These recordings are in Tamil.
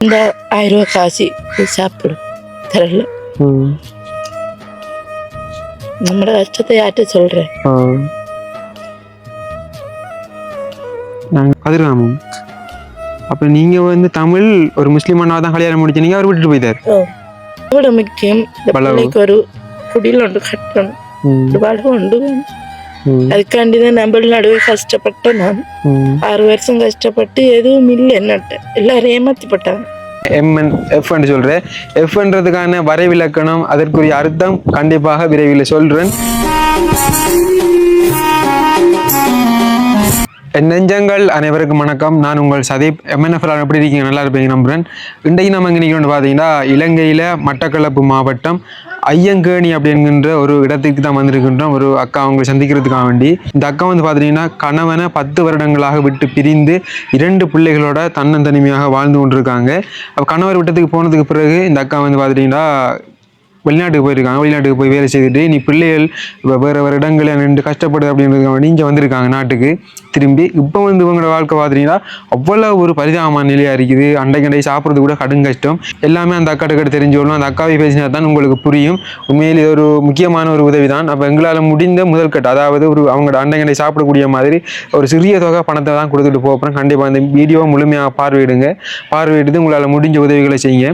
இந்த ஆயிரம் ரூபாய் காசு போய் சாப்பிடு. தரல. நம்மளோட கஷ்டத்தை யார்கிட்ட சொல்றேன் கதிர்காமம் அப்போ நீங்கள் வந்து தமிழ் ஒரு முஸ்லீம் அண்ணா தான் கல்யாணம் முடிச்சீங்க அவர் விட்டுட்டு போயிட்டார். இவ்வளவு முக்கியம்? ஒரு குடியில் ஒன்று கட்டணும். வாழ்வு உண்டு. வேணும். ம் அதுக்காண்டி தான் நம்ம நடுவே கஷ்டப்பட்டேன் நான் ஆறு வருஷம் கஷ்டப்பட்டு எதுவும் இல்லை என்னட்ட எல்லாரும் ஏமாத்திப்பட்டாங்க எம்என் எஃப்ன்னு சொல்கிறேன் எஃப்ன்றதுக்கான வரைவிலக்கணம் அதற்குரிய அர்த்தம் கண்டிப்பாக விரைவில் சொல்கிறேன் நெஞ்சங்கள் அனைவருக்கும் வணக்கம் நான் உங்கள் சதீப் எம்என்எஃப்ல எப்படி இருக்கீங்க நல்லா இருப்பீங்க நம்புறேன் இன்றைக்கு நம்ம எங்கே நிற்கிறோம்னு பார்த்தீங்கன்னா இலங்கையில் மட்டக்களப்பு மாவட்டம் ஐயங்கேணி அப்படிங்கிற ஒரு இடத்துக்கு தான் வந்திருக்கின்றோம். ஒரு அக்கா அவங்களை சந்திக்கிறதுக்காக வேண்டி. இந்த அக்கா வந்து பார்த்தீங்கன்னா கணவனை பத்து வருடங்களாக விட்டு பிரிந்து இரண்டு பிள்ளைகளோட தன்னந்தனிமையாக வாழ்ந்து கொண்டிருக்காங்க. அப்போ கணவர் விட்டத்துக்கு போனதுக்கு பிறகு இந்த அக்கா வந்து பார்த்துட்டிங்கன்னா வெளிநாட்டுக்கு போயிருக்காங்க வெளிநாட்டுக்கு போய் வேலை செய்துட்டு நீ பிள்ளைகள் இப்போ வேறு வேறு இடங்களில் நின்று கஷ்டப்படுது அப்படின்றதுக்காக நீங்கள் வந்திருக்காங்க நாட்டுக்கு. திரும்பி இப்போ வந்து இவங்களோட வாழ்க்கை பார்த்தீங்கன்னா அவ்வளோ ஒரு பரிதாபமான நிலையாக இருக்குது. அண்டை கண்டை சாப்பிட்றது கூட கடும் கஷ்டம். எல்லாமே அந்த அக்கா கிட்ட தெரிஞ்சோளும் அந்த அக்காவை பேசினா தான் உங்களுக்கு புரியும். உண்மையில் இது ஒரு முக்கியமான ஒரு உதவி தான் அப்போ எங்களால் முடிந்த முதல் கட்டு அதாவது ஒரு அவங்களோட அண்டை கண்டை சாப்பிடக்கூடிய மாதிரி ஒரு சிறிய தொகை பணத்தை தான் கொடுத்துட்டு போகிறோம் கண்டிப்பாக அந்த வீடியோவை முழுமையாக பார்வையிடுங்க. பார்வையிட்டு உங்களால் முடிஞ்ச உதவிகளை செய்யுங்க.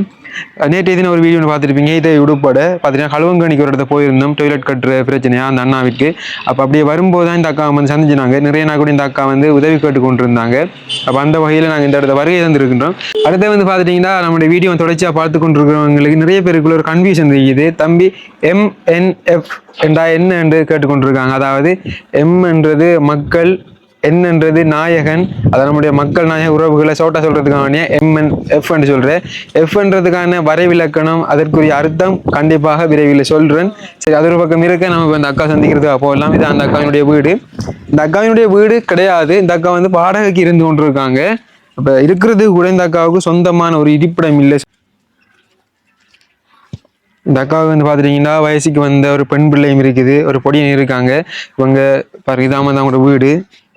நேற்று தினம் ஒரு வீடியோ பார்த்துருப்பீங்க. இதை உடுப்பட. பார்த்தீங்கன்னா கழுவங்கணிக்கு ஒரு இடத்துல போயிருந்தோம். டொய்லெட் கட்டுற பிரச்சனையாக அந்த அண்ணாவிற்கு. அப்போ அப்படியே வரும்போது தான் இந்த அக்கா வந்து சந்திச்சினாங்க நிறைய நாள் கூட இந்த அக்கா வந்து உதவி கேட்டு கொண்டு இருந்தாங்க அப்போ அந்த வகையில் நாங்கள் இந்த இடத்த வருகை தந்திருக்கின்றோம். அடுத்து வந்து பார்த்துட்டிங்கன்னா நம்மளுடைய வீடியோ தொடர்ச்சியாக பார்த்து கொண்டிருக்கிறவங்களுக்கு நிறைய பேருக்குள்ள ஒரு கன்ஃபியூஷன் இருக்குது தம்பி எம்என்எஃப் என்றா என்ன என்று கேட்டுக்கொண்டிருக்காங்க அதாவது எம் என்றது மக்கள் என்னன்றது நாயகன் அதை நம்முடைய மக்கள் நாயக உறவுகளை சோட்டா சொல்கிறதுக்கான எம்என் எஃப் என்று எஃப்ன்றதுக்கான வரைவிலக்கணம் அதற்குரிய அர்த்தம் கண்டிப்பாக விரைவில் சொல்கிறேன் சரி அது ஒரு பக்கம் இருக்க நம்ம இப்போ இந்த அக்கா சந்திக்கிறதுக்காக போகலாம். இது அந்த அக்காவினுடைய வீடு. இந்த அக்காவினுடைய வீடு கிடையாது. இந்த அக்கா வந்து வாடகைக்கு இருந்து கொண்டிருக்காங்க. இப்போ இருக்கிறது கூட இந்த அக்காவுக்கு சொந்தமான ஒரு இருப்பிடம் இல்லை. இந்த அக்காவுக்கு வந்து பார்த்துட்டிங்கன்னா வயசுக்கு வந்த ஒரு பெண் பிள்ளையும் இருக்குது. ஒரு பொடியன் இருக்காங்க. இவங்க பாருங்க இதாம தான் அவங்களோட வீடு.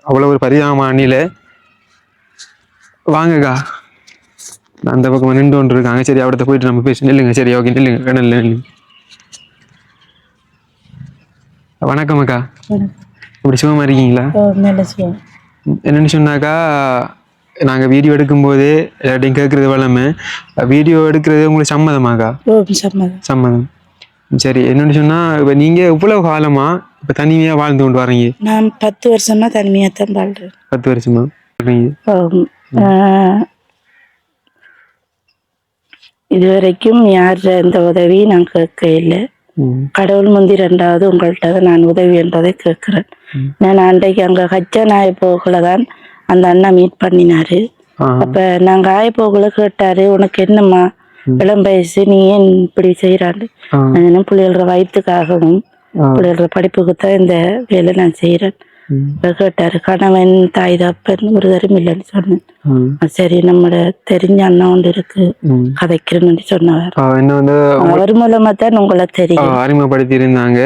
அவ்வளோ ஒரு பரிதாபமான நிலை வாங்கக்கா. அந்த பக்கம் நின்று கொண்டு இருக்காங்க சரி அவர்கிட்ட போயிட்டு நம்ம பேசி நில்லுங்க. சரி ஓகே நில்லுங்க. கடல்ல நில்லுங்க. வணக்கம் அக்கா. இப்படி சுகமா இருக்கீங்களா? என்னன்னு சொன்னாக்கா நாங்கள் வீடியோ எடுக்கும்போது எல்லாத்தையும் கேட்குறது வளமை வீடியோ எடுக்கிறது உங்களுக்கு சம்மதமாக்கா? சம்மதம். சம்மதம். சரி என்னன்னு சொன்னால் இப்போ நீங்கள் இவ்வளவு காலமாக இப்போ தனிமையாக வாழ்ந்து கொண்டு வரீங்க நான் பத்து வருஷமா தனிமையாக தான் வாழ்றேன். பத்து வருஷமா இதுவரைக்கும் யார் எந்த உதவியும் நான் கேட்க இல்லை கடவுள் முந்தி ரெண்டாவது உங்கள்கிட்ட தான் நான் உதவி என்றதை கேட்கிறேன். நான் அன்றைக்கு அங்க கச்சா நாய போகல தான் அந்த அண்ணா மீட் பண்ணினாரு. அப்ப நாங்க ஆய போகல கேட்டாரு உனக்கு என்னம்மா? இளம் வயசு நீ ஏன் இப்படி செய்யறாண்டு ஆ. நான் வயிற்றுக்காகவும் ஆ. பிள்ளைகளோட படிப்புக்கு தான் இந்த வேலை நான் செய்யறேன் கேட்டாரு கணவன் தாய் தப்பன் ஒரு தரம் இல்லைன்னு சொன்னேன். சரி நம்மளோட தெரிஞ்ச அண்ணா ஒன்று இருக்கு. கதைக்கிறேன்னு சொன்னவர் அவர் மூலமா தான் உங்களை தெரியும் அறிமுகப்படுத்தி இருந்தாங்க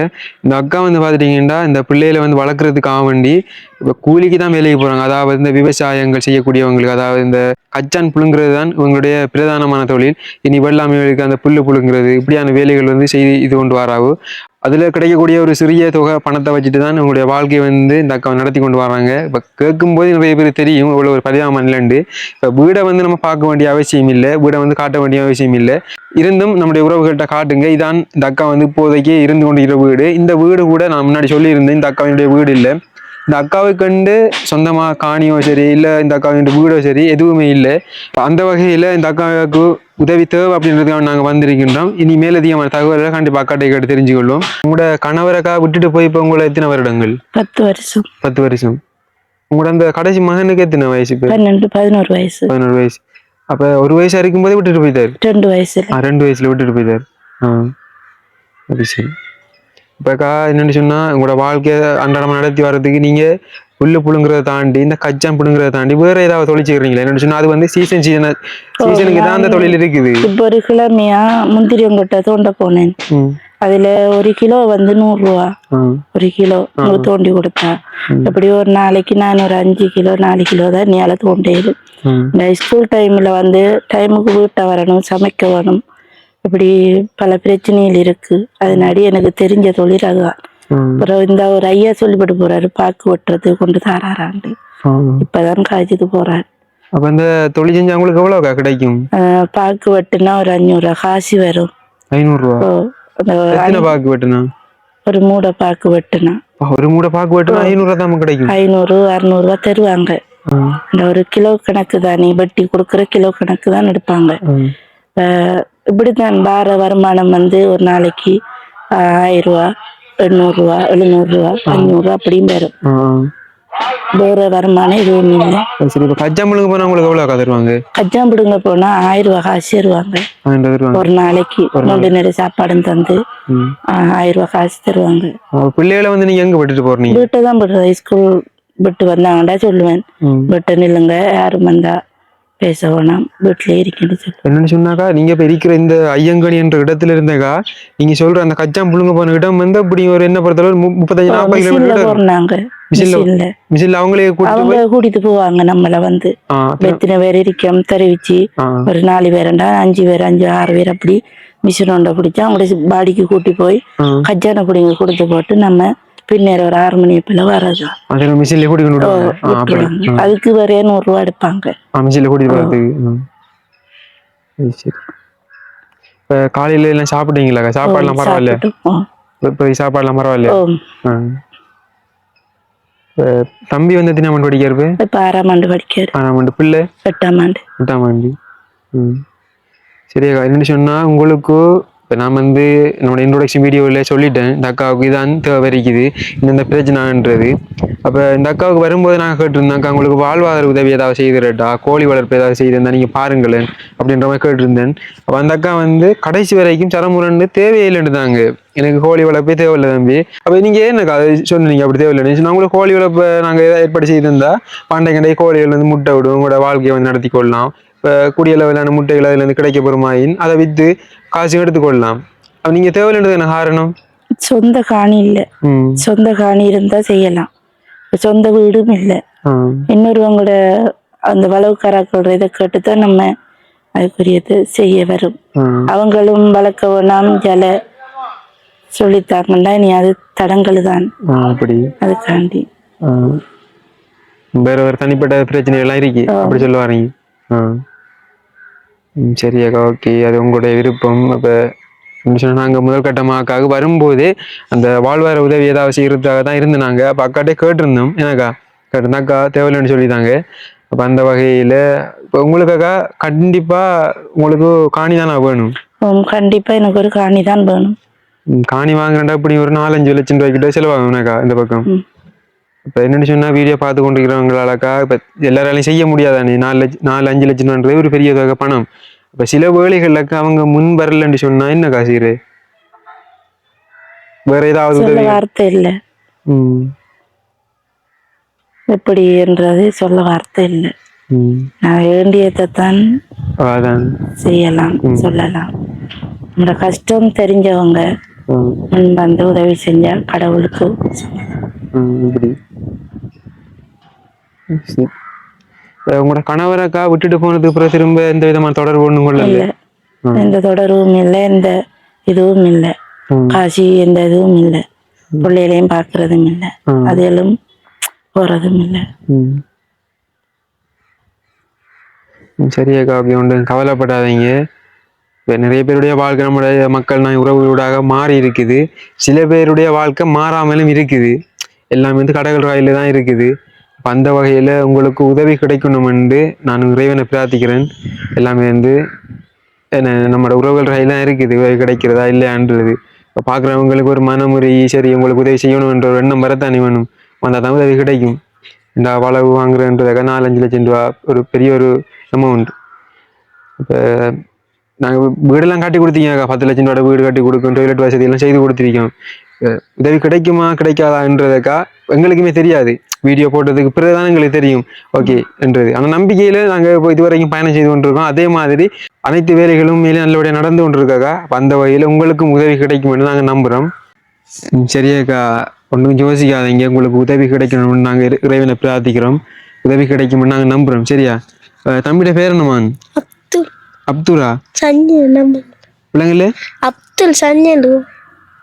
இந்த அக்கா வந்து பார்த்துட்டீங்கன்னா இந்த பிள்ளைகளை வந்து வளர்க்குறதுக்காக வேண்டி இப்போ கூலிக்கு தான் வேலைக்கு போகிறாங்க அதாவது இந்த விவசாயங்கள் செய்யக்கூடியவங்களுக்கு அதாவது இந்த கச்சான் புழுங்குறது தான் இவங்களுடைய பிரதானமான தொழில். இனி வெள்ளாமைகளுக்கு அந்த புல்லு புழுங்குறது இப்படியான வேலைகள் வந்து செய்து இது கொண்டு வராவு. அதில் கிடைக்கக்கூடிய ஒரு சிறிய தொகை பணத்தை வச்சுட்டு தான் இவங்களுடைய வாழ்க்கையை வந்து இந்த அக்கா நடத்தி கொண்டு வராங்க. இப்போ கேட்கும்போது நிறைய பேர் தெரியும் இவ்வளோ ஒரு பரிதாபம் இல்லைண்டு இப்போ வீடை வந்து நம்ம பார்க்க வேண்டிய அவசியம் இல்லை. வீடை வந்து காட்ட வேண்டிய அவசியம் இல்லை. இருந்தும் நம்முடைய உறவுகள்கிட்ட காட்டுங்க. இதான் இந்த அக்கா வந்து இப்போதைக்கு இருந்து கொண்டிருக்கிற வீடு. இந்த வீடு கூட நான் முன்னாடி சொல்லியிருந்தேன். இந்த அக்காவினுடைய வீடு இல்லை. இந்த அக்காவை கண்டு சொந்தமாக காணியோ சரி இல்லை இந்த அக்காவினுடைய வீடோ சரி எதுவுமே இல்லை. அந்த வகையில் இந்த அக்காவுக்கு உதவி தேவை அப்படின்றதுக்காக நாங்கள் வந்திருக்கின்றோம். இனி மேலதிகமான தகவல்களை கண்டிப்பாக அக்காட்டை கேட்டு தெரிஞ்சுக்கொள்ளும் உங்களோட கணவரக்கா விட்டுட்டு போய் இப்போ உங்களை எத்தனை வருடங்கள்? பத்து வருஷம். பத்து வருஷம். உங்களோட அந்த கடைசி மகனுக்கு எத்தனை வயசு பன்னெண்டு பதினோரு வயசு. பதினோரு வயசு. அப்போ ஒரு வயசா இருக்கும்போதே விட்டுட்டு போயிட்டாரு? ரெண்டு வயசுல. ஆ ரெண்டு வயசுல விட்டுட்டு போயிட்டார். ஆ அது சரி. இப்போக்கா என்னன்னு சொன்னா உங்களோட வாழ்க்கையை அன்றாடமா நடத்தி வர்றதுக்கு நீங்க புல்லு புழுங்குறத தாண்டி இந்த கச்சான் புழுங்குறத தாண்டி வேற ஏதாவது தொழில் செய்யறீங்களா என்னன்னு சொன்னா அது வந்து சீசன் சீசன் சீசனுக்கு தான் அந்த தொழில் இருக்குது. இப்போ ஒரு கிழமையா முந்திரி உங்கள்கிட்ட தோண்ட போனேன். அதுல ஒரு கிலோ வந்து நூறு ரூபா ஒரு கிலோ தோண்டி கொடுத்தா எப்படி ஒரு நாளைக்கு நான் ஒரு அஞ்சு கிலோ நாலு கிலோ தான் நீயால தோண்டையில் ம். இந்த ஸ்கூல் டைமில் வந்து டைமுக்கு வீட்டை வரணும் சமைக்க வேணும் இப்படி பல பிரச்சனைகள் இருக்கு. அதனாடி எனக்கு தெரிஞ்ச தொழில் அதுதான். அப்புறம் இந்த ஒரு ஐயா சொல்லிவிட்டு போறாரு பாக்கு வெட்டுறது கொண்டு தாராராண்டு இப்பதான் காய்ச்சிட்டு போறாரு. அப்போ இந்த தொழில் செஞ்சா உங்களுக்கு எவ்வளோக்கா கிடைக்கும்? பாக்கு வெட்டுனா ஒரு அஞ்சூறுரூவா காசு வரும். அந்த எத்தனை பாக்கு வெட்டுனா? ஒரு மூடை பாக்கு வெட்டுனா. ஒரு மூடை பாக்கு வெட்டுனா ஐநூறுரூவா தான் கிடைக்கும். ஐநூறு அறுநூறுவா தருவாங்க. ம் அந்த ஒரு கிலோ கணக்கு தான் நீ வெட்டி கொடுக்குற கிலோ கணக்கு தான் எடுப்பாங்க. இப்படித்தான் வார வருமானம் வந்து ஒரு நாளைக்கு ஆயிரம் ரூபா எண்ணூறுரூவா எழுநூறுரூவா அஞ்சூறுரூவா அப்படியும் வரும். வேற வருமானம் எதுவும் இல்லை. சரி இப்போ கச்சாம்பளுக்கு போனால் உங்களுக்கு எவ்வளோக்கா தருவாங்க? கச்சாம்பிடுங்க போனா ஆயிரம் ரூபா காசு தருவாங்க. ஒரு நாளைக்கு மூன்று நேரம் சாப்பாடும் தந்து ஆயிரம் ரூபா காசு தருவாங்க. பிள்ளைகளை வந்து நீங்கள் எங்கே விட்டுட்டு போறீங்க? வீட்டை தான் விடுறது. ஸ்கூல் விட்டு வந்தாங்கடா சொல்லுவேன். விட்டு நில்லுங்க யாரும் வந்தா பேச வேணாம் வீட்டிலே இருக்கேன்னு என்னன்னு சொன்னாக்கா நீங்க இப்ப இருக்கிற இந்த ஐயங்கனி என்ற இடத்துல இருந்தக்கா நீங்க சொல்ற அந்த கச்சாம் புழுங்க போன இடம் வந்து அப்படி ஒரு என்ன பொறுத்தளவு முப்பத்தஞ்சு நாற்பது கிலோமீட்டர் போறாங்க மிஷின்ல மிஷின்ல அவங்களே கூட்டிட்டு அவங்க கூட்டிட்டு போவாங்க நம்மள வந்து. எத்தனை பேர் இருக்கோம் தெரிவிச்சு. ஒரு நாலு பேருண்டா அஞ்சு பேர் அஞ்சு ஆறு பேர் அப்படி மிஷின் ஒன்றை பிடிச்சா அவங்கள பாடிக்கு கூட்டி போய். கஜானை பிடிங்க கொடுத்து போட்டு நம்ம பின்னர் ஒரு ஆறு மணி போல அதில் மிஷின்ல விட்டுருவாங்க அதுக்கு வேற நூறு ரூபா எடுப்பாங்க. மிஷின்ல கூட்டிட்டு வரதுக்கு. சரி, இப்ப காலையில எல்லாம் சாப்பிட்டீங்களா? சாப்பாடுலாம் பரவாயில்ல? ஓ, இப்போ சாப்பாடுலாம் பரவாயில்ல தம்பி வந்து எத்தனை ஆண்டு படிக்கிறது இப்ப? ஆறாம் ஆண்டு படிக்காரு ஆறாம் ஆண்டு. பிள்ளை? எட்டாம் ஆண்டு. எட்டாம் ஆண்டு. ம். சரியா என்னன்னு சொன்னா உங்களுக்கு இப்போ நான் வந்து என்னோட இன்ட்ரோடக்ஷன் வீடியோவில் சொல்லிட்டேன் இந்த அக்காவுக்கு இதான் தேவை இருக்குது இந்த பிரச்சனைன்றது. அப்போ இந்த அக்காவுக்கு வரும்போது நான் கேட்டிருந்தேன் அக்கா உங்களுக்கு வாழ்வாதார உதவி ஏதாவது செய்திருட்டா கோழி வளர்ப்பு ஏதாவது செய்திருந்தா நீங்கள் பாருங்களேன் அப்படின்ற மாதிரி கேட்டிருந்தேன். அப்போ அந்த அக்கா வந்து கடைசி வரைக்கும் சரமுரண்டு தேவையில்லைன்னு தாங்க எனக்கு கோழி வளர்ப்பே தேவையில்லை தம்பி. அப்போ நீங்கள் எனக்கு அதை சொன்னீங்க? அப்படி தேவையில்லைன்னு நான் உங்களுக்கு கோழி வளர்ப்பை நாங்கள் ஏதாவது ஏற்பாடு செய்திருந்தா பண்டை கண்டை கோழிகள் வந்து முட்டை விடும் உங்களோட வாழ்க்கையை வந்து நடத்தி கொள்ளலாம். இப்போ கூடிய அளவிலான முட்டைகள் அதுலேருந்து கிடைக்க பெறுமாயின் அதை விற்று காசு எடுத்துக்கொள்ளலாம். அப்போ நீங்கள் தேவையில்லைன்றது என்ன காரணம்? சொந்த காணி இல்ல. சொந்த காணி இருந்தா செய்யலாம். சொந்த வீடும் இல்லை. இன்னொருவங்களோட அந்த வளவுக்காராக்களோட இதை கேட்டுதான் நம்ம அதுக்குரியது செய்ய வரும். அவங்களும் வளர்க்க வேணாம் ஜல சொல்லித்தாங்கன்னா நீ அது தடங்கள் தான் அப்படி. அதுக்காண்டி. வேற வேற தனிப்பட்ட பிரச்சனைகள்லாம் இருக்கு. அப்படி சொல்ல வரீங்க. ஆ. ம், சரி அக்கா ஓகே. அது உங்களுடைய விருப்பம். அப்போ நாங்கள் முதல் கட்டமாக்காக வரும்போது அந்த வாழ்வார உதவி ஏதாவது செய்யறதுக்காக தான் இருந்து நாங்கள் அப்போ அக்காட்டே கேட்டிருந்தோம். எனக்கா கேட்டிருந்தா அக்கா தேவையில்லைன்னு சொல்லிட்டாங்க. அப்போ அந்த வகையில் இப்போ உங்களுக்காக கண்டிப்பாக உங்களுக்கு காணி தானே வேணும்? உம், கண்டிப்பா எனக்கு ஒரு காணி தான் வேணும். காணி வாங்குறேன்டா இப்படி ஒரு நாலஞ்சு லட்சம் ரூபாய்க்கிட்ட செலவாகும் எனக்கா இந்த பக்கம். இப்போ என்னன்னு சொன்னா வீடியோ பார்த்து கொண்டிருக்கிறவங்களாலக்கா இப்போ எல்லாராலையும் செய்ய முடியாதானே? நாலு லட்சம் நாலு அஞ்சு லட்சம்ன்றது ஒரு பெரிய தொகை பணம். இப்போ சில வேலைகளுக்கு அவங்க முன் வரலன்னு சொன்னா என்ன காசீரு வேற ஏதாவது வார்த்தை இல்ல. ம். எப்படி என்றது சொல்ல வார்த்தை இல்லை. நான் வேண்டியதை தான் செய்யலாம் சொல்லலாம். நம்மளோட கஷ்டம் தெரிஞ்சவங்க முன் வந்து உதவி செஞ்சா கடவுளுக்கு இப்படி. உங்களோட கணவரக்கா விட்டுட்டு போனதுக்கு பிறகு திரும்ப எந்த விதமான தொடர்பு ஒண்ணும் கொள்ளல? இல்ல. எந்த தொடர்பும் இல்லை. எந்த இதுவும் இல்லை. காசி எந்த இதுவும் இல்லை. பிள்ளைகளையும் பார்க்கறதும் இல்லை. ம். அதெல்லாம் போறதும் இல்லை. சரியாக்கா அப்படி ஒன்றும் கவலைப்படாதீங்க. இப்போ நிறைய பேருடைய வாழ்க்கை நம்முடைய மக்கள் நான் உறவுகளூடாக மாறி இருக்குது. சில பேருடைய வாழ்க்கை மாறாமலும் இருக்குது. எல்லாமே வந்து கடவுள் ராயில தான் இருக்குது. அந்த வகையில் உங்களுக்கு உதவி கிடைக்கணுமென்று நான் இறைவனை பிரார்த்திக்கிறேன். எல்லாமே வந்து என்ன நம்மளோட உறவுகள் ராயில் இருக்குது உதவி கிடைக்கிறதா இல்லையான்றது. இப்போ பார்க்குறவங்களுக்கு ஒரு மனமுறை சரி உங்களுக்கு உதவி செய்யணும் என்ற ஒரு எண்ணம் வரத்தானே வேணும். வந்தால் தான் உதவி கிடைக்கும். இந்த வளவு வாங்குறன்றதாக நாலஞ்சு லட்சம் ரூபா ஒரு பெரிய ஒரு அமௌண்ட் இப்போ நாங்கள் வீடெல்லாம் கட்டி கொடுத்தீங்க பத்து லட்சம் ரூபா வீடு கட்டி கொடுக்கும் டொய்லெட் வசதி எல்லாம் செய்து கொடுத்துருக்கோம். உதவி கிடைக்குமா கிடைக்காதான்றதுக்கா எங்களுக்குமே தெரியாது. வீடியோ போட்டதுக்கு பிறகுதான் எங்களுக்கு தெரியும். ஓகே என்றது. அந்த நம்பிக்கையில நாங்கள் இப்போ இதுவரைக்கும் பயணம் செய்து கொண்டிருக்கோம். அதே மாதிரி அனைத்து வேலைகளும் மேலே நல்லபடியாக நடந்து கொண்டிருக்காக்கா. அந்த வகையில் உங்களுக்கும் உதவி கிடைக்கும்னு நாங்கள் நம்புகிறோம். சரியாக்கா ஒன்றும் யோசிக்காதீங்க. உங்களுக்கு உதவி கிடைக்கணும்னு நாங்கள் இறைவனை பிரார்த்திக்கிறோம். உதவி கிடைக்கும்னு நாங்கள் நம்புகிறோம். சரியா? தம்பியோட பேர் என்னமான் அப்துல். அப்துல்லா சஞ்சய் நம்ம பிள்ளைங்கள அப்துல் சஞ்சய்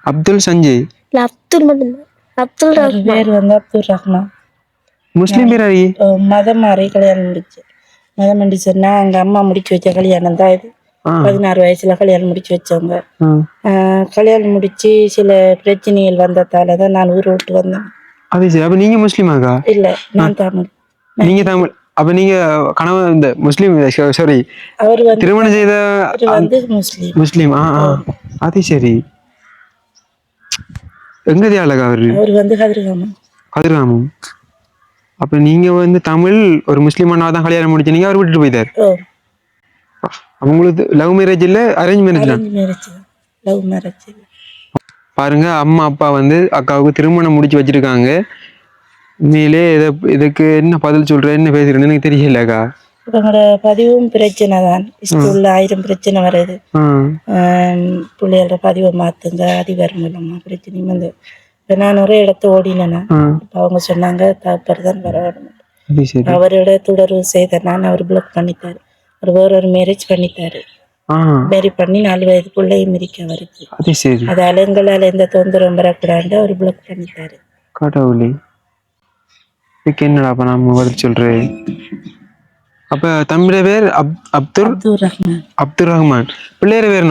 அப்துல் சஞ்சய். இல்ல அப்துல் மட்டும்தான் அப்துல் அவர் பேர் வந்து அப்துல் ரஹ்மான். முஸ்லீம் பேர் அறி அஹ் மதம் மாறி கல்யாணம் முடிச்சு மதம் முடிச்சுன்னா அவங்க அம்மா முடிச்சு வச்ச கல்யாணம் தான் இது. ஆ. பதினாறு வயசுல கல்யாணம் முடிச்சு வச்சவங்க. ஆ. அஹ் கல்யாணம் முடிச்சு சில பிரச்சனைகள் வந்ததால தான் நான் ஊர் விட்டு வந்தேன். அது சரி. அப்ப நீங்க முஸ்லீமாக்கா இல்ல நான் தமிழ். நீங்க தமிழ். அப்ப நீங்க கணவன் இந்த முஸ்லீம் சாரி அவர் வந்து திருமணம் செய்த அவர் வந்து முஸ்லீம். முஸ்லீம். ஆ. ஆ. அது சரி. எங்க தியாலகா அவரு அவர் வந்து கதிர்காமன் கதிர்காமம் அப்ப நீங்க வந்து தமிழ் ஒரு முஸ்லீம் அண்ணா தான் கல்யாணம் முடிச்சு நீங்க அவர் விட்டுட்டு போயிட்டார்? அவங்களுக்கு லவ் மேரேஜ் இல்ல அரேஞ்ச் மேரேஜ் லவ் மேரேஜ் பாருங்க அம்மா அப்பா வந்து அக்காவுக்கு திருமணம் முடிச்சு வச்சிருக்காங்க. உண்மையிலே இதை இதுக்கு என்ன பதில் சொல்ற என்ன பேசுறேன்னு எனக்கு தெரியலக்கா இவங்களோட பதிவும் பிரச்சனை தான். ஸ்கூல்ல ஆயிரம் பிரச்சனை வருது. பிள்ளைகளோட பதிவை மாத்துங்க அது வரும் இல்லம்மா பிரச்சனையும் வந்து நான் ஒரே இடத்த ஓடினேன்னா அவங்க சொன்னாங்க தப்பர் தான் சரி. அவரோட தொடர்பு செய்த நான் அவர் பிளாக் பண்ணிட்டாரு. அவர் வேற ஒரு மேரேஜ் பண்ணிட்டாரு மேரி பண்ணி நாலு வயது பிள்ளையும் இருக்கு சரி. அதால எங்களால் எந்த தொந்தரவும் வரக்கூடாது அவர் பிளாக் பண்ணிட்டாரு. கடவுளே. இதுக்கு என்னடா அப்ப நாம பதில் சொல்றேன்? அப்ப தம்பியோட பேர் அப் அப்துல் அப்துல் ரஹ்மான் அப்துல் ரஹ்மான் பிள்ளையர பேர்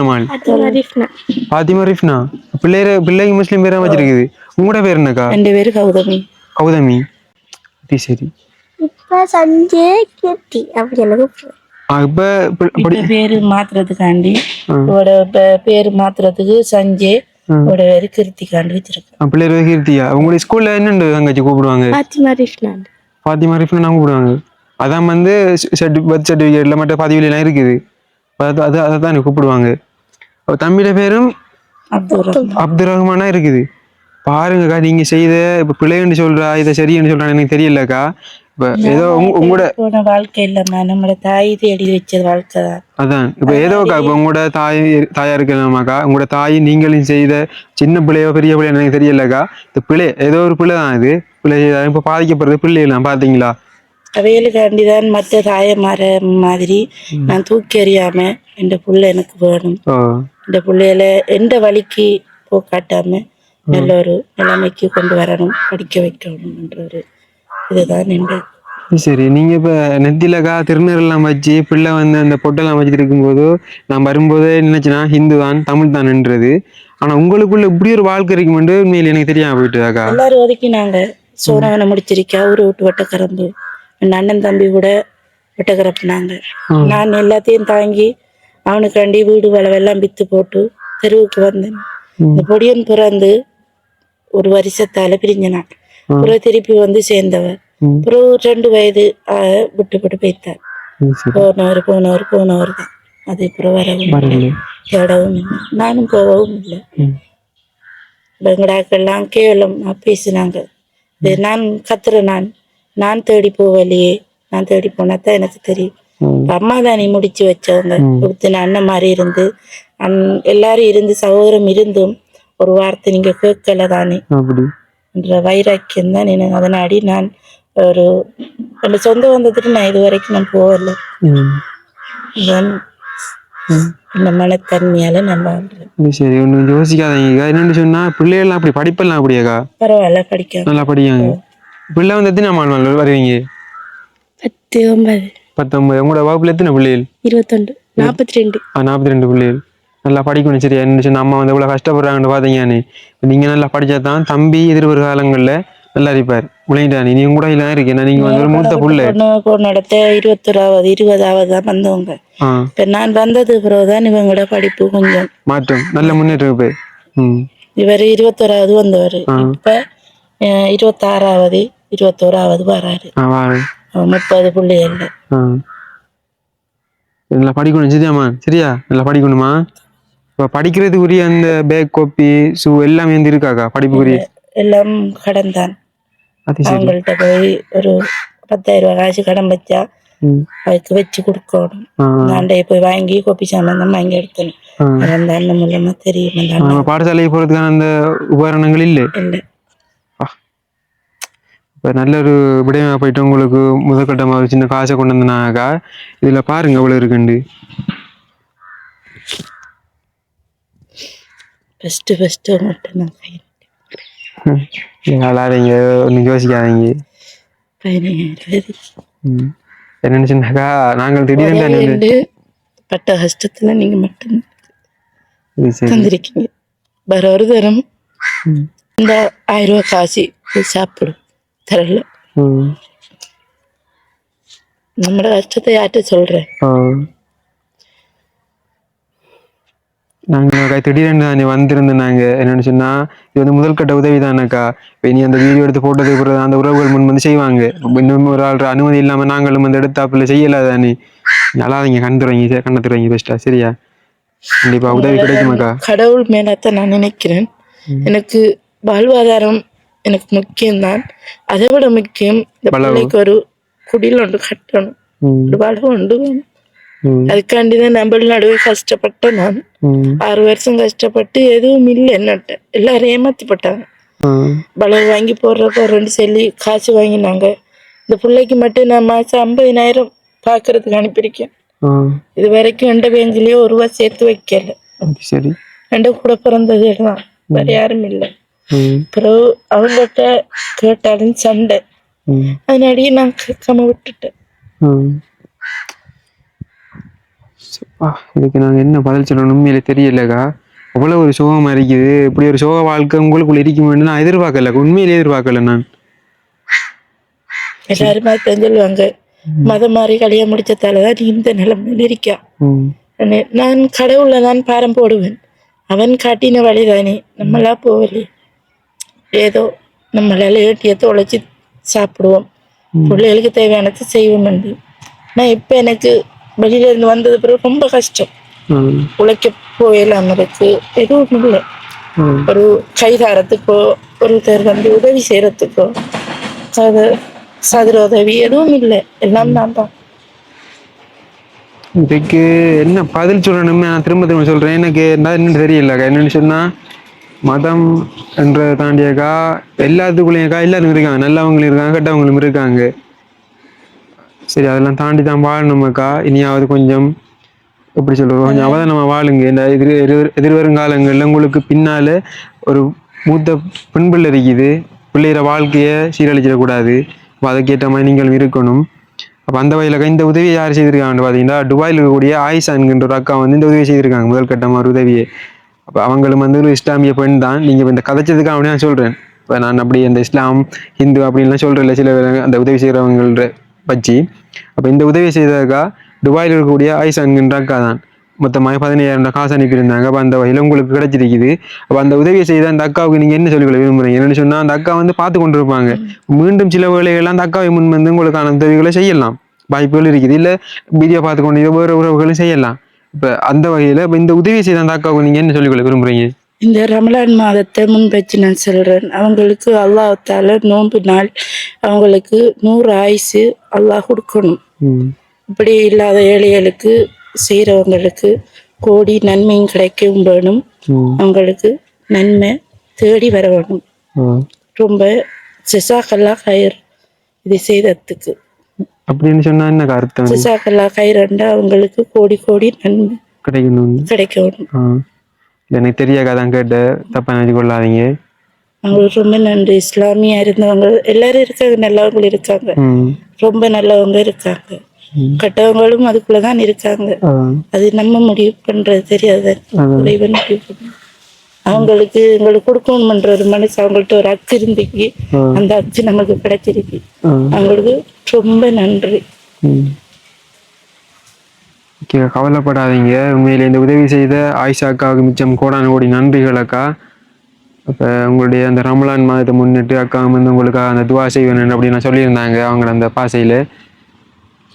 அரிஃப்னா பாத்திமா ரிஃப்னா. பிள்ளையர பிள்ளைக்கு முஸ்லீம் பேரா வச்சிருக்குது. உங்களோட பேர் என்னக்கா? ரெண்டு பேரும் கௌதமி. கௌதமி. சரி இப்ப சஞ்சய் கீர்த்தி அப்படி எனக்கு இப்ப பேரு மாத்துறதுக்காண்டி இவரோட பே- பேரு மாத்துறதுக்கு சஞ்சய் இவரோட பேரு கிருத்திகாண்டி வச்சிருக்கேன் பிள்ளையர் பேர் கீர்த்தியா? உங்களுடைய ஸ்கூல்ல என்னண்டு தங்கச்சி கூப்பிடுவாங்க? பாத்திமா ரிஃப்னா பாத்திமா ரிஃப்னா நான் கூப்பிடுவாங்க. அதான் வந்து பர்த் சர்டிஃபிகேட்ல மற்ற பதிவுலாம் இருக்குது. அது அது அதை தான் கூப்பிடுவாங்க. அப்ப தம்பியோட பேரும் அப்துல் ரஹ்மான் அப்துல் ரஹ்மானா இருக்குது. பாருங்கக்கா நீங்க செய்த இப்ப பிள்ளைன்னு சொல்றா இதை சரின்னு சொல்றா எனக்கு தெரியலக்கா. இப்ப ஏதோ உங்க- உங்களோட வாழ்க்கை இல்லம்மா நம்மளோட தாய் தேடி வச்ச வாழ்க்கை தான். அதான். இப்ப ஏதோக்கா இப்ப உங்களோட தாய் தாயா இருக்கலாமாக்கா உங்களோட தாய் நீங்களும் செய்த சின்ன பிள்ளையோ பெரிய பிள்ளையோ எனக்கு தெரியலக்கா. இந்த பிள்ளை ஏதோ ஒரு பிள்ளை தான் இது. பிள்ளை. இப்ப பாதிக்கப்படுறது பிள்ளைலாம் பாத்தீங்களா? அவைகளுக்காண்டி தான் மற்ற தாயமார மாதிரி நான் தூக்கி எறியாம என் புள்ள எனக்கு வேணும். இந்த பிள்ளையில எந்த வழிக்கு போக்காட்டாம நல்ல ஒரு நிலைமைக்கு கொண்டு வரணும் படிக்க வைக்கணும்ன்ற ஒரு இதுதான் என்ற சரி நீங்க இப்ப நெத்திலக்கா திருநெல்லாம் வச்சு பிள்ளை வந்து அந்த பொட்டெல்லாம் வச்சுட்டு இருக்கும்போது நான் வரும்போதே நினைச்சேன்னா ஹிந்து தான் தமிழ் தான்ன்றது ஆனா உங்களுக்குள்ள இப்படி ஒரு வாழ்க்கை இருக்குமென்று உண்மையில எனக்கு தெரியாம போயிட்டுதாக்கா எல்லாரும் ஒதுக்கினாங்க. சோனவனை முடிச்சிருக்கா ஊரை விட்டு வட்டக்கரம்பு என் அண்ணன் தம்பி கூட வட்டக்கரப்புனாங்க நான் எல்லாத்தையும் தாங்கி அவனுக்காண்டி வீடு வளவெல்லாம் வித்து போட்டு தெருவுக்கு வந்தேன். இந்த பொடியன் பிறந்து ஒரு வருஷத்தால பிரிஞ்சனான். பிறகு திருப்பி வந்து சேர்ந்தவர். பிறகு ரெண்டு வயது விட்டு விட்டு போய்த்தார் போனவர் போனவர் போனவர் தான். அது அப்புறம் வரவும். தேடவும் இல்லை. நானும் போகவும் இல்லை. பெங்கடாக்கெல்லாம் கேவலம் பேசினாங்க. இது நான் கத்துறேன் நான். நான் தேடி போகலையே. நான் தேடி போனா தான் எனக்கு தெரியும். அம்மா தான் முடிச்சு வச்சவங்க. கொடுத்து அண்ணன் மாதிரி இருந்து அன் எல்லாரும் இருந்து சகோதரம் இருந்தும் ஒரு வார்த்தை நீங்க கேட்கல தானே என்ற வைராக்கியம் தான் எனக்கு. அதனாடி நான் ஒரு என் சொந்த வந்ததுக்கு நான் இது வரைக்கும் நான் போகல. இந்த மனத்தன்மையால நான் வாழ்றேன். சரி ஒன்றும் யோசிக்காதீங்க. என்னன்னு சொன்னா பிள்ளைகள்லாம் அப்படி படிப்பெல்லாம் அப்படியாக்கா பரவாயில்ல படிக்க நல்லா படிக்காங்க. பிள்ளை வந்து எத்தனை மாணவர்கள்? வருவீங்க? பத்து ஒன்பது பத்தொன்பது. உங்களோட வகுப்புல எத்தனை பிள்ளைகள்? இருபத்தொண்டு நாற்பத்தி ரெண்டு நாற்பத்தி ரெண்டு பிள்ளைகள். நல்லா படிக்கணும் சரியா? என்ன அம்மா வந்து இவ்வளவு கஷ்டப்படுறாங்கன்னு பாத்தீங்கன்னு நீங்க நல்லா படிச்சா தான் தம்பி எதிர்வரும் காலங்கள்ல நல்லா இருப்பார். முளையிட்டானி நீங்க கூட எல்லாம் இருக்கீங்க நீங்க வந்து மூத்த புள்ள. இடத்த இருபத்தொராவது இருபதாவது தான் வந்தவங்க. ஆ. இப்ப நான் வந்தது பிறகுதான் இவங்களோட படிப்பு கொஞ்சம் மாற்றம். நல்ல முன்னேற்றம் இப்ப. இவர் இருபத்தொராவது வந்தவர். இப்ப இருபத்தாறாவது. இருபத்தோராவது வராரு. முப்பது பிள்ளைகள்ல நல்லா படிக்கணும் சரியாம்மா சரியா? நல்லா படிக்கணுமா? இப்போ படிக்கிறதுக்குரிய அந்த பேக் காப்பி ஷூ எல்லாமே வந்து இருக்காக்கா? படிப்புக்குரிய? எல்லாம் கடன் தான் அவங்கள்ட்ட போய் ஒரு பத்தாயிரம் ரூபாய் காசு கடன் வச்சா அதுக்கு வச்சு கொடுக்கணும். ஆ. நான்டே போய் வாங்கி கோப்பி சாமான் வாங்கி. அது அந்த அண்ணன் மூலமா தெரியும். பாடசாலைக்கு போறதுக்கான அந்த உபகரணங்கள் இல்லை? இல்லை. இப்போ நல்ல ஒரு விடயமாக போயிட்டு உங்களுக்கு முதற்கட்டமாக ஒரு சின்ன காசை கொண்டு வந்தனாக்கா இதில் பாருங்க எவ்வளோ இருக்குண்டு ஃபஸ்ட்டு ஃபஸ்ட்டு மட்டும் நான் கை அழாதீங்க ஒன்றும் யோசிக்காதீங்க. என்னன்னு சொன்னாக்கா நாங்கள் திடீர்னு பட்ட கஷ்டத்துல நீங்க மட்டும் தந்திருக்கீங்க. வேற ஒரு தரம். இந்த ஆயிரம் ரூபாய் காசு சாப்பிடும். தரல ம். நம்மளோட கஷ்டத்தை யார்கிட்ட சொல்றேன். நாங்கள் திடீர்னு தானே வந்திருந்தோம் நாங்கள் என்னென்னு சொன்னால் இது வந்து முதல் கட்ட உதவி தானேக்கா? இப்போ இனி அந்த வீடியோ எடுத்து போட்டதுக்கு பிறகு அந்த உறவுகள் முன் வந்து செய்வாங்க. இன்னும் ஒரு ஆள் அனுமதி இல்லாமல் நாங்களும் வந்து எடுத்தாப்புல செய்யல தானே நல்லாதீங்க கண்டுறீங்க கண்ணத்துறீங்க பெஸ்ட்டா சரியா? கண்டிப்பா உதவி கிடைக்குமாக்கா? கடவுள் மேலத்தான் நான் நினைக்கிறேன். எனக்கு வாழ்வாதாரம் எனக்கு முக்கியம்தான். அதை விட முக்கியம் இந்த வளவு. பிள்ளைக்கு ஒரு குடியில் ஒன்று கட்டணும். ஒரு வாழ்வு உண்டு வேணும். அதுக்காண்டி தான் நம்ம நடுவே கஷ்டப்பட்டேன் நான். ஆறு வருஷம் கஷ்டப்பட்டு எதுவும் இல்லை என்னட்ட. எல்லாரும் ஏமாத்திப்பட்டாங்க வளவு வாங்கி போடுறப்ப ரெண்டு செல்லி காசு வாங்கினாங்க. இந்த பிள்ளைக்கு மட்டும் நான் மாசம் ஐம்பதினாயிரம் பார்க்கறதுக்கு அனுப்பியிருக்கேன். இது வரைக்கும் எந்த பேங்க்லயோ ஒரு ரூபா சேர்த்து வைக்கல. சரி. எந்த கூட பிறந்தது தான் வேற யாரும் இல்லை. பிறகு அவங்ககிட்ட கேட்டாலும் சண்டை அதனாடியே நான் கேட்காம விட்டுட்டேன் இதுக்கு நாங்கள் என்ன பதில் சொல்லணும் உண்மையிலே தெரியலக்கா அவ்வளோ ஒரு சோகமாக இருக்குது இப்படி ஒரு சோக வாழ்க்கை உங்களுக்குள்ள இருக்குமென்னு நான் எதிர்பார்க்கல உண்மையிலே எதிர்பார்க்கல நான் எல்லாருமே சொல்லுவாங்க மதம் மாறி கல்யாணம் முடிச்சதால தான் நீ இந்த நிலைமையில் இருக்கா நான் கடவுளை தான் பாரம் போடுவேன் அவன் காட்டின வழிதானே நம்மளா போகலையே ஏதோ நம்மளால ஏட்டியத்தை உழைச்சி சாப்பிடுவோம். பிள்ளைகளுக்கு தேவையானதை செய்வோம் என்று. நான் இப்போ எனக்கு வெளியில இருந்து வந்தது பிறகு ரொம்ப கஷ்டம். உழைக்க போயிடலாம் இருக்கு. எதுவும் இல்லை. ஒரு கைதாரத்துக்கோ ஒருத்தர் வந்து உதவி செய்யறதுக்கோ அது சதுர உதவி எதுவும் இல்லை. எல்லாம் நான் தான். இதுக்கு என்ன பதில் சொல்லணும்னு நான் திரும்ப திரும்ப சொல்கிறேன் எனக்கு என்ன என்னன்னு தெரியலக்கா. என்னன்னு சொன்னால் மதம் என்ற தாண்டியக்கா எல்லாத்துக்குள்ளேயேக்கா எல்லாரும் இருக்காங்க. நல்லவங்களும் இருக்காங்க கெட்டவங்களும் இருக்காங்க. சரி அதெல்லாம் தாண்டி தான் வாழணுமாக்கா. இனியாவது கொஞ்சம் எப்படி சொல்றது கொஞ்சம் அவதானமாக வாழுங்க. இந்த எதிர் எதிர் எதிர்வரும் காலங்களில் உங்களுக்கு பின்னால ஒரு மூத்த பெண் பிள்ளை இருக்குது. பிள்ளைகிற வாழ்க்கையை சீரழிச்சிடக்கூடாது அப்போ அதுக்கேற்ற மாதிரி நீங்களும் இருக்கணும். அப்போ அந்த வகையில் இந்த உதவியை யார் செய்திருக்காங்கன்னு பார்த்தீங்கன்னா துபாயில் இருக்கக்கூடிய ஆயிஷா என்கின்ற ஒரு அக்கா வந்து இந்த உதவியை செய்திருக்காங்க முதல் கட்டமாக ஒரு உதவியை. அப்போ அவங்களும் வந்து ஒரு இஸ்லாமிய பெண் தான். நீங்கள் இந்த கதைச்சதுக்கு நான் சொல்கிறேன் இப்போ நான் அப்படி அந்த இஸ்லாம் ஹிந்து அப்படின்லாம் சொல்கிறேன் சில பேர் அந்த உதவி செய்கிறவங்கள வச்சு அப்போ இந்த உதவி செய்ததுக்கா துபாயில் இருக்கக்கூடிய ஆயிஷா என்கின்ற அக்கா தான். மொத்தமாக பதினையாயிரம் காசு அனுப்பியிருந்தாங்க. அப்போ அந்த வகையில் உங்களுக்கு கிடைச்சிருக்குது. அப்போ அந்த உதவியை செய்த அந்த அக்காவுக்கு நீங்கள் என்ன சொல்லிக்கொள்ள விரும்புகிறீங்க என்னென்னு சொன்னால் அந்த அக்கா வந்து பார்த்து கொண்டு இருப்பாங்க மீண்டும் சில வேலைகள்லாம் அந்த அக்காவை முன் வந்து உங்களுக்கான உதவிகளை செய்யலாம். வாய்ப்புகள் இருக்குது. இல்லை வீடியோ பார்த்து கொண்டு வேறு உறவுகளும் செய்யலாம். இப்போ அந்த வகையில் இப்போ இந்த உதவி செய்த அந்த அக்காவுக்கு நீங்கள் என்ன சொல்லிக்கொள்ள விரும்புறீங்க? இந்த ரமலான் மாதத்தை முன் வச்சு நான் சொல்றேன். அவங்களுக்கு அல்லாஹால நோன்பு நாள் அவங்களுக்கு நூறு ஆயுசு அல்லாஹ் கொடுக்கணும். இப்படி இல்லாத ஏழைகளுக்கு செய்கிறவங்களுக்கு கோடி நன்மையும் கிடைக்கவும் வேணும். அவங்களுக்கு நன்மை தேடி வர வேணும். ரொம்ப சிசாக்கல்லா கயிர் இது செய்ததுக்கு. அப்படின்னு சொன்னால் என்ன அர்த்தம் சிசாக்கல்லா கயிறுண்டா அவங்களுக்கு கோடி கோடி நன்மை கிடைக்கணும். கிடைக்க வேணும் ஆ. இல்ல, எனக்கு தெரியாத தான் கேட்ட தப்பா நினைச்சு கொள்ளாதீங்க. அவங்களுக்கு ரொம்ப நன்றி. இஸ்லாமியா இருந்தவங்க எல்லாரும் இருக்காங்க நல்லவங்க இருக்காங்க. ரொம்ப நல்லவங்க இருக்காங்க. கெட்டவங்களும் அதுக்குள்ளதான் இருக்காங்க. அது நம்ம முடிவு பண்றது தெரியாது. முடிவு. அவங்களுக்கு எங்களுக்கு கொடுக்கணும்ன்ற ஒரு மனசு அவங்கள்ட்ட ஒரு அக்கு இருந்துக்கு அந்த அக்கு நமக்கு கிடைச்சிருக்கு. அவங்களுக்கு ரொம்ப நன்றி. கவலைப்படாதீங்க. உண்மையிலே இந்த உதவி செய்த ஆயிஷா அக்காவுக்கு மிச்சம் கோடான கோடி நன்றிகள் அக்கா. அப்போ உங்களுடைய அந்த ரமலான் மாதத்தை முன்னிட்டு அக்கா வந்து உங்களுக்காக அந்த துவா செய்வேன் அப்படின்னு சொல்லியிருந்தாங்க. அவங்க அந்த பாசையில்.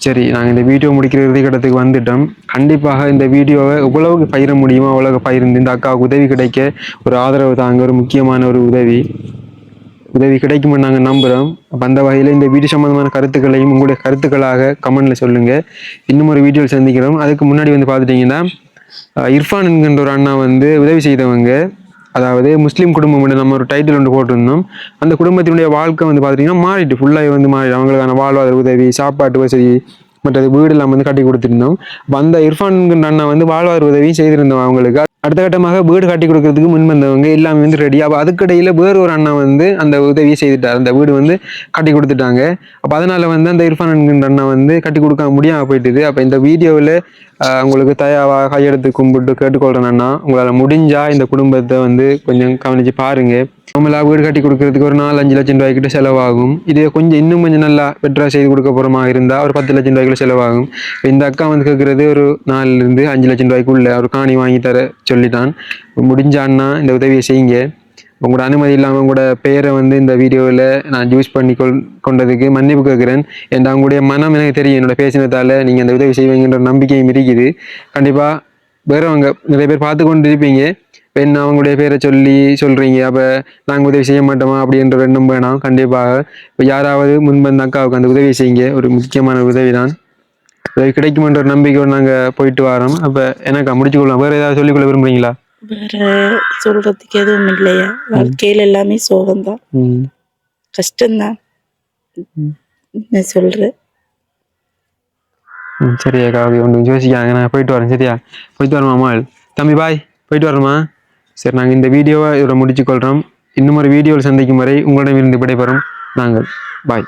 சரி நாங்கள் இந்த வீடியோ முடிக்கிற இறுதி கட்டத்துக்கு வந்துட்டோம். கண்டிப்பாக இந்த வீடியோவை எவ்வளவுக்கு பயிர முடியுமோ அவ்வளவுக்கு பயிர்ந்து இந்த அக்காவுக்கு உதவி கிடைக்க ஒரு ஆதரவு தாங்க ஒரு முக்கியமான ஒரு உதவி. உதவி கிடைக்கும்னு நாங்கள் நம்புகிறோம் அப்போ அந்த வகையில் இந்த வீடியோ சம்மந்தமான கருத்துக்களையும் உங்களுடைய கருத்துக்களாக கமெண்டில் சொல்லுங்கள் இன்னும் ஒரு வீடியோவில் சந்திக்கிறோம். அதுக்கு முன்னாடி வந்து பார்த்துட்டிங்கன்னா இர்ஃபான் என்கின்ற ஒரு அண்ணா வந்து உதவி செய்தவங்க. அதாவது முஸ்லீம் குடும்பம் நம்ம ஒரு டைட்டில் ஒன்று போட்டிருந்தோம். அந்த குடும்பத்தினுடைய வாழ்க்கை வந்து பார்த்தீங்கன்னா மாறிட்டு ஃபுல்லாக வந்து மாறி அவங்களுக்கான வாழ்வாதார உதவி சாப்பாட்டு வசதி மற்றது இல்லாமல் வந்து கட்டி கொடுத்துருந்தோம். அந்த இர்ஃபான் அண்ணா வந்து வாழ்வார் உதவியும் செய்திருந்தோம் அவங்களுக்கு. அடுத்த கட்டமாக வீடு கட்டி கொடுக்கறதுக்கு முன் வந்தவங்க எல்லாமே வந்து ரெடி அப்போ அதுக்கிடையில வேறு ஒரு அண்ணா வந்து அந்த உதவியை செய்துட்டார். அந்த வீடு வந்து கட்டி கொடுத்துட்டாங்க. அப்போ அதனால் வந்து அந்த இர்ஃபான் என்கின்ற அண்ணா வந்து கட்டி கொடுக்க முடியாமல் போயிட்டுது. அப்போ இந்த வீடியோவில் உங்களுக்கு தயாவா கையெடுத்து கும்பிட்டு கேட்டுக்கொள்கிறேன் அண்ணா. உங்களால் முடிஞ்சால் இந்த குடும்பத்தை வந்து கொஞ்சம் கவனித்து பாருங்கள் நார்மலாக வீடு கட்டி கொடுக்கறதுக்கு ஒரு நாலு அஞ்சு லட்சம் ரூபாய்க்கிட்ட செலவாகும். இதே கொஞ்சம் இன்னும் கொஞ்சம் நல்லா பெட்டராக செய்து கொடுக்க போகிறோமா இருந்தால் ஒரு பத்து லட்சம் ரூபாய்க்குள்ள செலவாகும். இப்போ இந்த அக்கா வந்து கேட்குறது ஒரு நாலுலேருந்து அஞ்சு லட்சம் ரூபாய்க்குள்ள ஒரு காணி வாங்கி தர சொல்லிட்டான் முடிஞ்சான்னா இந்த உதவியை செய்யுங்க. உங்களோட அனுமதி இல்லாமல் உங்களோட பெயரை வந்து இந்த வீடியோவில் நான் யூஸ் பண்ணி கொள் கொண்டதுக்கு மன்னிப்பு கேட்குறேன் என் உங்களுடைய மனம் எனக்கு தெரியும். என்னோட பேசினதால் நீங்கள் அந்த உதவி செய்வீங்கன்ற நம்பிக்கையும் இருக்குது. கண்டிப்பாக வேறவங்க நிறைய பேர் பார்த்து கொண்டு இருப்பீங்க பெண் அவங்களுடைய பேரை சொல்லி சொல்கிறீங்க அப்போ நாங்கள் உதவி செய்ய மாட்டோமா அப்படின்ற எண்ணம் வேணாம். கண்டிப்பாக. இப்போ யாராவது முன்பந்த அக்காவுக்கு அந்த உதவி செய்யுங்க. ஒரு முக்கியமான உதவி தான் உதவி கிடைக்குமென்ற ஒரு நம்பிக்கையோடு நாங்கள் போயிட்டு வரோம். அப்போ எனக்கு முடிச்சு கொள்ளலாம். வேறு ஏதாவது சொல்லிக்கொள்ள விரும்புறீங்களா? வேற சொல்றதுக்கு எதுவும் இல்லையா. வாழ்க்கையில எல்லாமே சோகம்தான். கஷ்டம்தான். என்ன சொல்ற ம் சரியா காவி ஒன்று யோசிக்காங்க நான் போயிட்டு வரேன் சரியா? போயிட்டு அம்மா தம்பி பாய் போயிட்டு வரமா சரி நாங்கள் இந்த வீடியோவை இதோட முடிச்சுக்கொள்கிறோம் இன்னும் ஒரு வீடியோவில் சந்திக்கும் வரை உங்களிடமிருந்து விடைபெறும் நாங்கள். பாய்